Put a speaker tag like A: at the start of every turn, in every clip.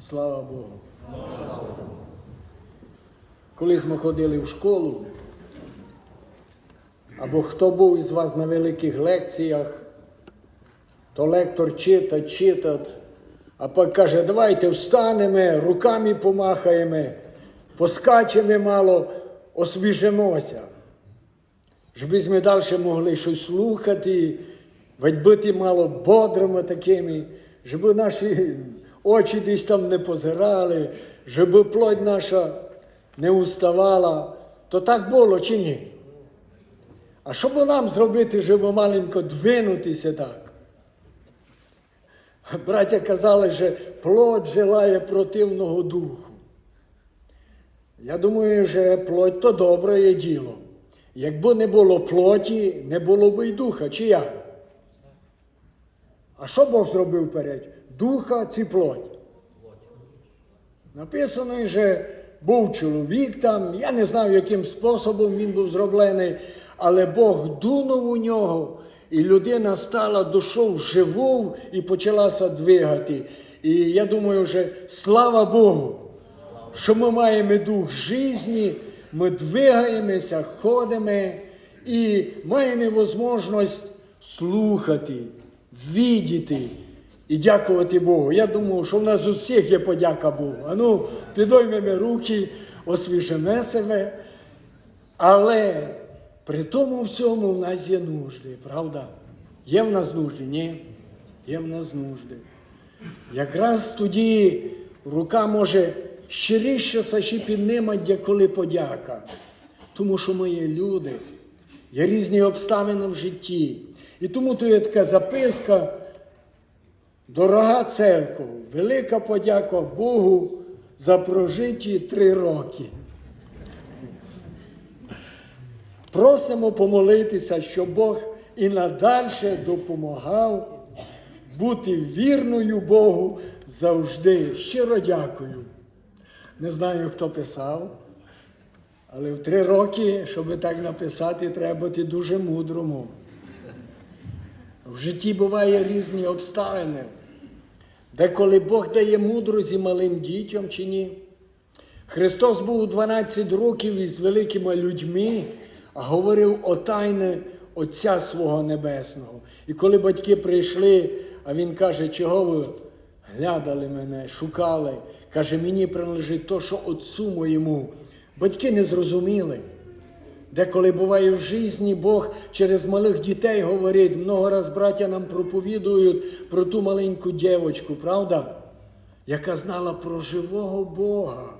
A: Слава Богу. Колись ми ходили в школу, або хто був із вас на великих лекціях, то лектор читать, читать, а потім каже, давайте встанемо, руками помахаємо, поскачемо мало, освіжимося. Щоб ми далі могли щось слухати, ведь бути мало бодрими такими, щоб наші очі десь там не позирали, щоб плоть наша не уставала. То так було чи ні? А що б нам зробити, щоб маленько двинутися так? Браття казали, що плоть желає противного духу. Я думаю, що плоть то добре є діло. Якби не було плоті, не було б і духа, чи як? А що Бог зробив вперед? Духа чи плоть? Написано, що був чоловік там, я не знаю, яким способом він був зроблений, але Бог дунув у нього, і людина стала душою живою і почалася двигати. І я думаю, що слава Богу, що ми маємо дух житті, ми двигаємося, ходимо і маємо можливість слухати, видіти і дякувати Богу. Я думаю, що в нас у всіх є подяка Богу. А ну, підоймемо руки, освіжимо себе. Але при тому всьому в нас є нужди, правда? Є в нас нужди? Ні. Є в нас нужди. Якраз тоді рука може щиріше саші піднимати, коли подяка. Тому що ми є люди, є різні обставини в житті. І тому тут є така записка. Дорога церква, велика подяка Богу за прожиті три роки. Просимо помолитися, щоб Бог і надальше допомагав бути вірною Богу завжди. Щиро дякую. Не знаю, хто писав, але в три роки, щоб так написати, треба бути дуже мудрому. В житті буває різні обставини. Деколи Бог дає мудрості малим дітям чи ні. Христос був у 12 років із великими людьми, а говорив о тайне Отця свого Небесного. І коли батьки прийшли, а він каже, чого ви глядали мене, шукали, каже, мені приналежить то, що Отцу моєму. Батьки не зрозуміли. Деколи буває в житті, Бог через малих дітей говорить, много раз браття нам проповідують про ту маленьку дівочку, правда? Яка знала про живого Бога.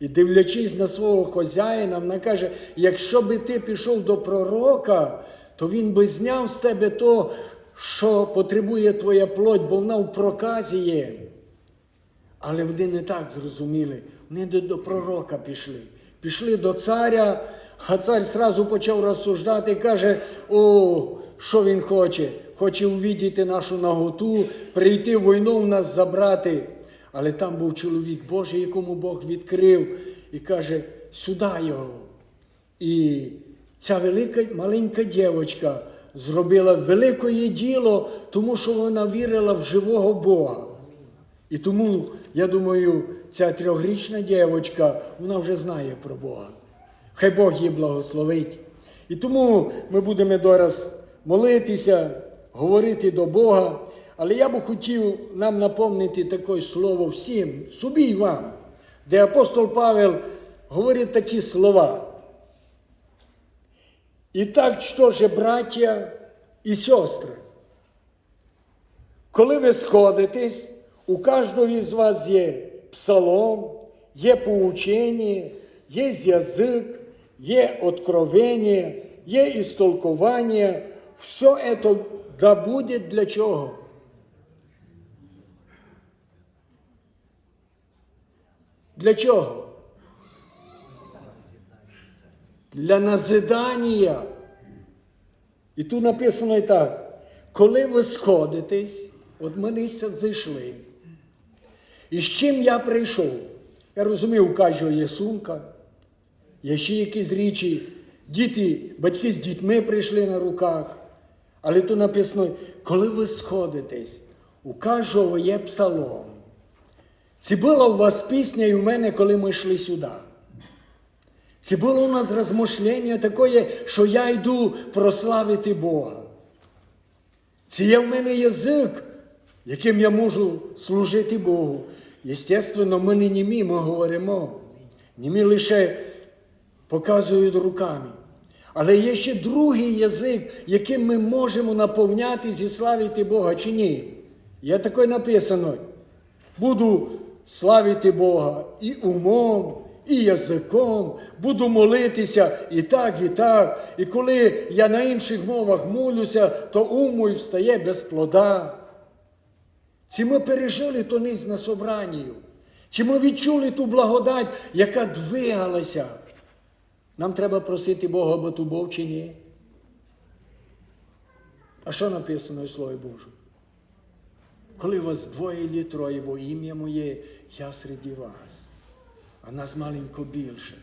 A: І дивлячись на свого хазяїна, вона каже: якщо би ти пішов до пророка, то він би зняв з тебе то, що потребує твоя плоть, бо вона в проказі є. Але вони не так зрозуміли. Вони до, до пророка пішли. Пішли до царя, а цар зразу почав розсуждати і каже: О, що він хоче? Хоче увідіти нашу наготу, прийти війну в нас забрати. Але там був чоловік Божий, якому Бог відкрив, і каже, сюди його. І ця велика маленька дівчинка зробила велике діло, тому що вона вірила в живого Бога. І тому, я думаю, ця трьохрічна дівчинка, вона вже знає про Бога. Хай Бог її благословить. І тому ми будемо зараз молитися, говорити до Бога. Але я би хотів нам напомнити таке слово всім, собі і вам, де апостол Павел говорить такі слова. І так, що же, браття і сестри, коли ви сходитесь, у кожного із вас є псалом, є поучення, є язик, є откровення, є істолковання. Все це да буде для чого? Для чого? Для назидання. І тут написано і так, коли ви сходитесь, от ми нися зайшли. І з чим я прийшов? Я розумію, у кожного є сумка, є ще якісь річі, діти, батьки з дітьми прийшли на руках. Але тут написано, коли ви сходитесь, у кожного є псалом. Це була у вас пісня і в мене, коли ми йшли сюди. Це було у нас розмишлення таке, що я йду прославити Бога. Це є в мене язик, яким я можу служити Богу. Єстественно, ми не німі, ми говоримо. Німі лише показують руками. Але є ще другий язик, яким ми можемо наповнятись і славити Бога, чи ні? Є таке написано. Буду славити Бога і умом, і язиком, буду молитися і так, і так. І коли я на інших мовах молюся, то ум мій встає без плода. Чи ми пережили то низ на собранню? Чи ми відчули ту благодать, яка двигалася? Нам треба просити Бога, бо ту був чи ні? А що написано у Слові Божому? Коли вас двоє чи троє во ім'я моє, я серед вас, а нас маленько більше.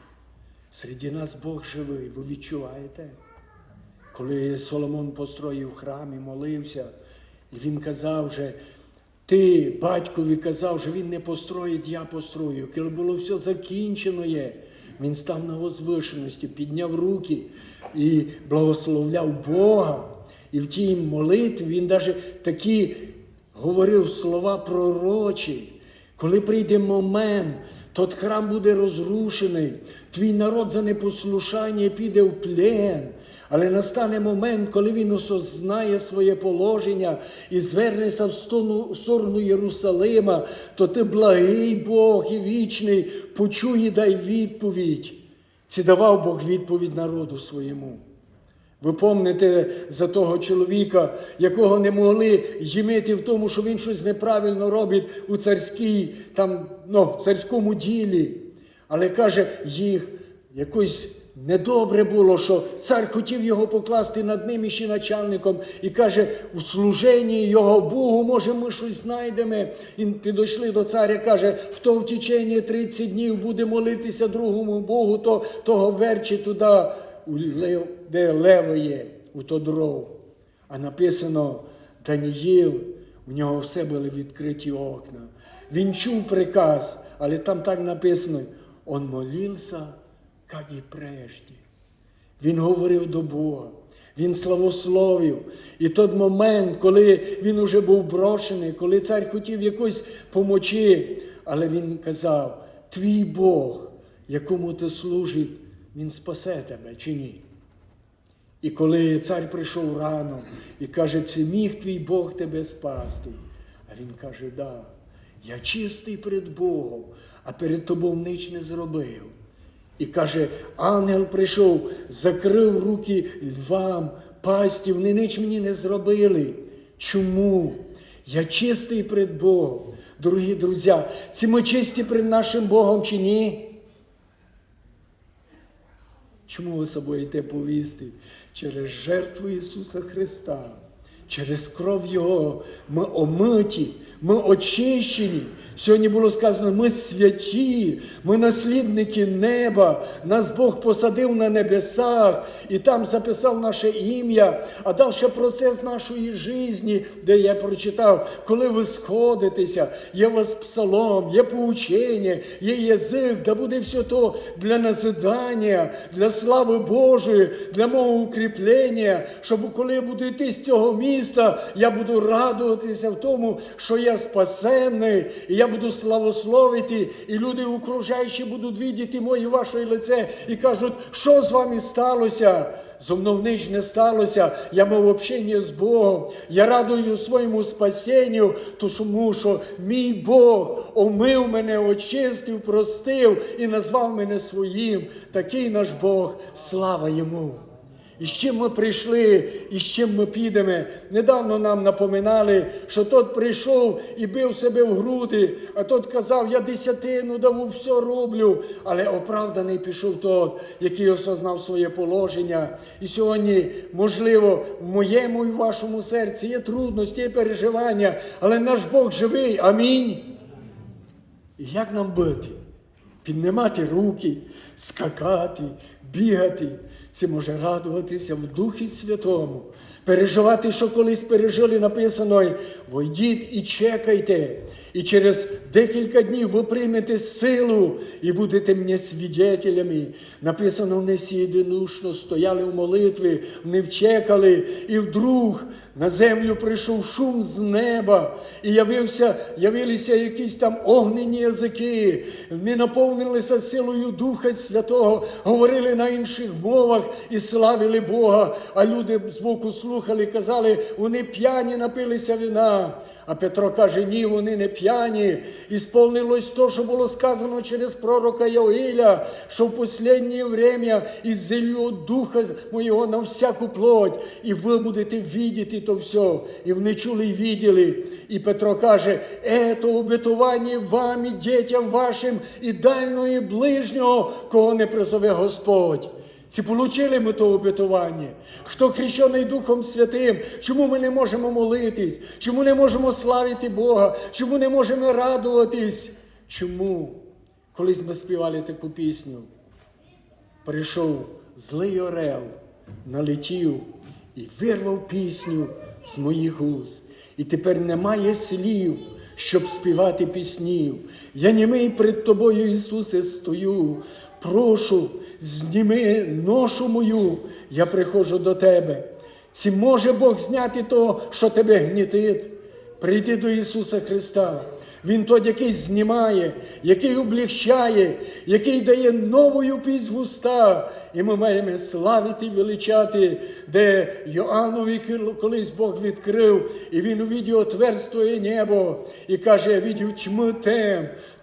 A: Серед нас Бог живий, ви відчуваєте? Коли Соломон построїв храм і молився, і він казав, що ти, батькові, казав, що він не построїть, я построю. Коли було все закінчено є, він став на возвишеності, підняв руки і благословляв Бога. І в тій молитві він навіть такі говорив слова пророчі. Коли прийде момент, тот храм буде розрушений, твій народ за непослушання піде в плен. Але настане момент, коли він осознає своє положення і звернеться в сторону, Єрусалима, то ти благий Бог і вічний, почуй і дай відповідь. Чи давав Бог відповідь народу своєму? Ви помните за того чоловіка, якого не могли їмити в тому, що він щось неправильно робить у царській, там, ну, царському ділі. Але каже, їх якось недобре було, що цар хотів його покласти над ним і ще начальником, і каже, у служенні його Богу, може, ми щось знайдемо. І підійшли до царя, каже, хто в течение 30 днів буде молитися другому Богу, то того верче туди де лево є, у то дров. А написано Даніїл, у нього все були відкриті окна. Він чув приказ, але там так написано, он молився, як і прежде. Він говорив до Бога. Він славословив. І той момент, коли він уже був брошений, коли цар хотів якось помочі, але він казав: Твій Бог, якому ти служиш, він спасе тебе чи ні? І коли цар прийшов рано і каже, чи міг твій Бог тебе спасти? А він каже, да, я чистий перед Богом, а перед тобою ніч не зробив. І каже, ангел прийшов, закрив руки львам, пасті, вони ніч мені не зробили. Чому? Я чистий перед Богом. Дорогі друзі, ці ми чисті перед нашим Богом чи ні? Чому ви собою йдете повісти? Через жертву Ісуса Христа, через кров Його ми омиті, ми очищені. Сьогодні було сказано, ми святі, ми наслідники неба. Нас Бог посадив на небесах і там записав наше ім'я, а далі процес нашої житті, де я прочитав, коли ви сходитеся, є у вас псалом, є поучення, є язик, да буде все то для назидання, для слави Божої, для мого укріплення, щоб коли я буду йти з цього міста, я буду радуватися в тому, що я спасенний, і я буду славословити, і люди окружаючі будуть видіти моє ваше лице і кажуть, що з вами сталося? Зо мною ніч не сталося, я мав общення з Богом. Я радую своєму спасенню, тому що мій Бог омив мене, очистив, простив і назвав мене своїм. Такий наш Бог, слава йому. І з чим ми прийшли, і з чим ми підемо. Недавно нам напоминали, що тот прийшов і бив себе в груди, а тот казав, я десятину даву, все роблю. Але оправданий пішов тот, який осознав своє положення. І сьогодні, можливо, в моєму і в вашому серці є трудності, є переживання, але наш Бог живий. Амінь. І як нам бити? Піднімати руки, скакати, бігати. Це може радуватися в Духі Святому. Переживати, що колись пережили, написано, войдіть і чекайте. І через декілька днів ви приймете силу і будете мені свідетелями. Написано, вони всі єдинушно стояли в молитві, вони вчекали, і вдруг на землю прийшов шум з неба, і явився, явилися якісь там огнені язики, вони наповнилися силою Духа Святого, говорили на інших мовах і славили Бога. А люди збоку слухали, казали, вони п'яні напилися вина. А Петро каже, ні, вони не п'яні. І сповнилось то, що було сказано через пророка Йоїля, що в останнє время із зелью духа моєго на всяку плоть, і ви будете то все. І вони чули і виділи. І Петро каже, ето обетування вам і дітям вашим, і дальнього, ближнього, кого не призове Господь. Ці получили ми то обетування. Хто хрещений Духом Святим, чому ми не можемо молитись? Чому не можемо славити Бога? Чому не можемо радуватись? Чому? Колись ми співали таку пісню. Прийшов злий орел, налетів і вирвав пісню з моїх уст. І тепер немає слів, щоб співати піснів. Я німий перед тобою, Ісусе, стою. Прошу, зніми ношу мою, я приходжу до тебе. Чи може Бог зняти то, що тебе гнітить? Прийди до Ісуса Христа. Він той, який знімає, який облегчає, який дає новою пісню в уста. І ми маємо славити величати, де Йоаннові колись Бог відкрив, і він увидів отверстує небо і каже, я видів тьми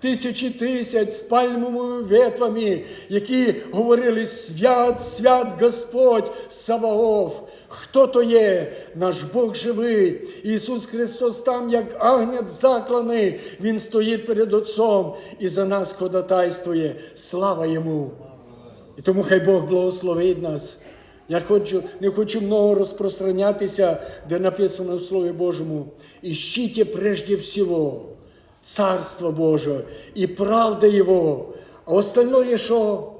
A: тисячі тисяч з пальмовими ветвами, які говорили свят, свят Господь Саваоф. Хто то є? Наш Бог живий. Ісус Христос там, як агнят закланий, Він стоїть перед Отцом і за нас ходатайствує. Слава Йому! І тому хай Бог благословить нас. Я хочу, не хочу много розпространятися, де написано в Слові Божому. Ищите прежде всего Царство Божие и правда Его, а остальное що?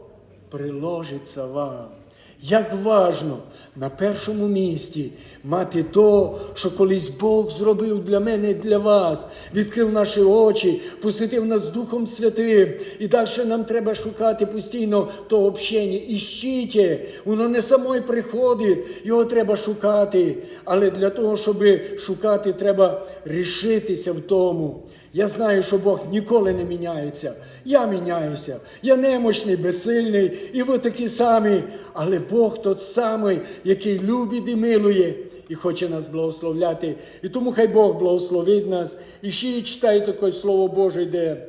A: Приложиться вам. Як важно на першому місці мати то, що колись Бог зробив для мене і для вас, відкрив наші очі, посвятив нас Духом Святим. І далі нам треба шукати постійно то общення. Іщите, воно не само приходить, його треба шукати. Але для того, щоб шукати, треба рішитися в тому. Я знаю, що Бог ніколи не міняється. Я міняюся. Я немощний, безсильний, і ви такі самі. Але Бог тот самий, який любить і милує, і хоче нас благословляти. І тому хай Бог благословить нас. І ще я читаю таке Слово Боже, де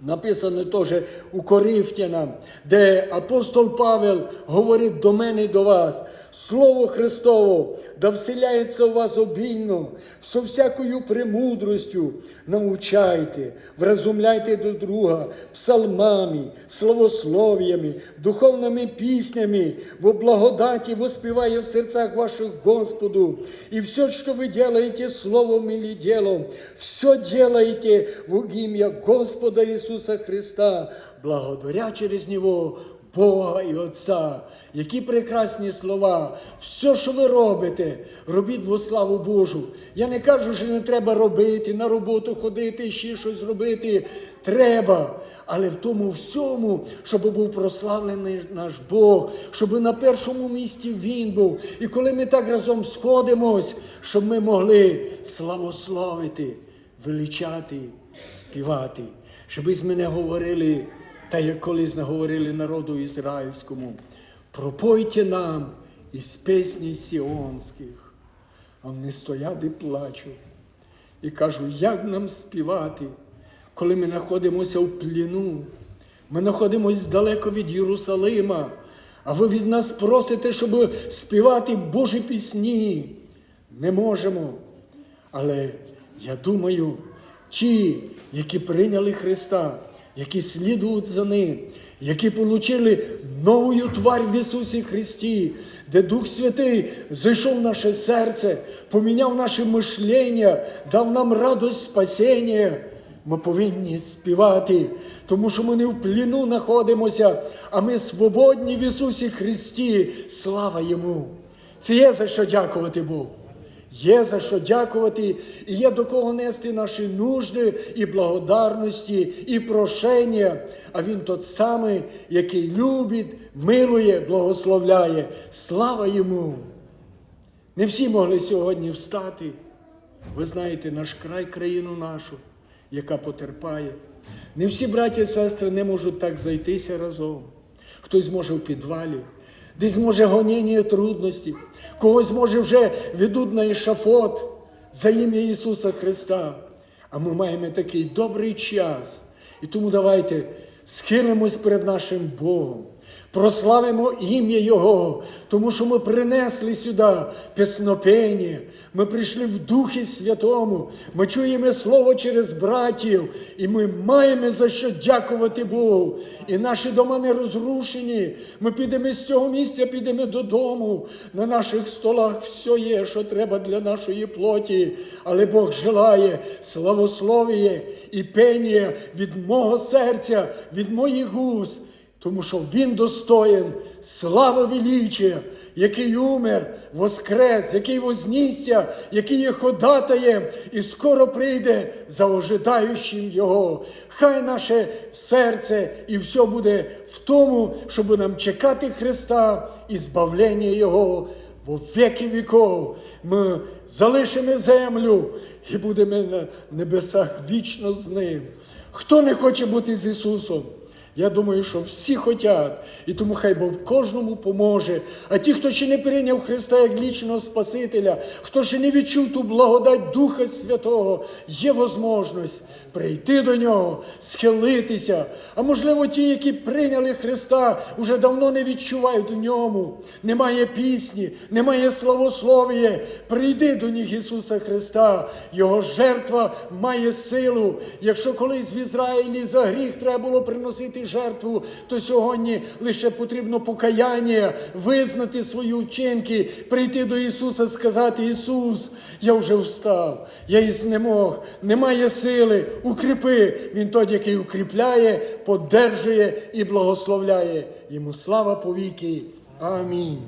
A: написано теж у Коринфянам, де апостол Павел говорить до мене і до вас. Слово Христово, да вселяється у вас обільно, со всякою премудростю. Научайте, вразумляйте до друга псалмами, словослов'ями, духовними піснями, во благодаті воспіває в серцях ваших Господу. И все, что вы делаете словом или делом, все делаете в имя Господа Иисуса Христа, благодаря через Него Бога і Отця. Які прекрасні слова. Все, що ви робите, робіть во славу Божу. Я не кажу, що не треба робити, на роботу ходити, ще щось робити. Треба. Але в тому всьому, щоб був прославлений наш Бог, щоб на першому місці Він був. І коли ми так разом сходимось, щоб ми могли славословити, величати, співати, щоб із мене говорили. Та як колись наговорили народу ізраїльському, пропойте нам із пісні сіонських, а вони стоять і плачуть. І кажуть, як нам співати, коли ми знаходимося в пліну, ми знаходимося далеко від Єрусалима, а ви від нас просите, щоб співати Божі пісні. Не можемо. Але я думаю, ті, які прийняли Христа, які слідують за ним, які отримали нову тварь в Ісусі Христі, де Дух Святий зайшов в наше серце, поміняв наше мишлення, дав нам радость спасіння. Ми повинні співати, тому що ми не в пліну знаходимося, а ми свободні в Ісусі Христі. Слава Йому! Це є за що дякувати Богу. Є за що дякувати, і є до кого нести наші нужди і благодарності, і прошення. А Він тот самий, який любить, милує, благословляє. Слава йому! Не всі могли сьогодні встати. Ви знаєте, наш край, країну нашу, яка потерпає. Не всі браті і сестри не можуть так зайтися разом. Хтось може в підвалі, десь може гоніння трудності, когось може вже ведуть на ешафот за ім'я Ісуса Христа. А ми маємо такий добрий час. І тому давайте схилимось перед нашим Богом. Прославимо ім'я Його, тому що ми принесли сюди песнопення, ми прийшли в Духі Святому, ми чуємо Слово через братів, і ми маємо за що дякувати Богу. І наші дома не розрушені. Ми підемо з цього місця, підемо додому. На наших столах все є, що треба для нашої плоті. Але Бог желає славословіє і пеніє від мого серця, від моїх густ. Тому що Він достоїн слави величия, який умер, воскрес, який вознісся, який є ходатаєм і скоро прийде за ожидаючим Його. Хай наше серце і все буде в тому, щоб нам чекати Христа і збавлення Його во віки віков. Ми залишимо землю і будемо на небесах вічно з Ним. Хто не хоче бути з Ісусом? Я думаю, що всі хочуть, і тому хай Бог кожному поможе. А ті, хто ще не прийняв Христа як лічного Спасителя, хто ще не відчув ту благодать Духа Святого, є можливість прийти до нього, схилитися. А можливо, ті, які прийняли Христа, вже давно не відчувають в ньому. Немає пісні, немає славослов'я. Прийди до них Ісуса Христа. Його жертва має силу. Якщо колись в Ізраїлі за гріх треба було приносити жертву, то сьогодні лише потрібно покаяння, визнати свої вчинки, прийти до Ісуса, сказати: Ісус, я вже встав, я і знемог, немає сили, укріпи. Він той, який укріпляє, подержує і благословляє. Йому слава повіки. Амінь.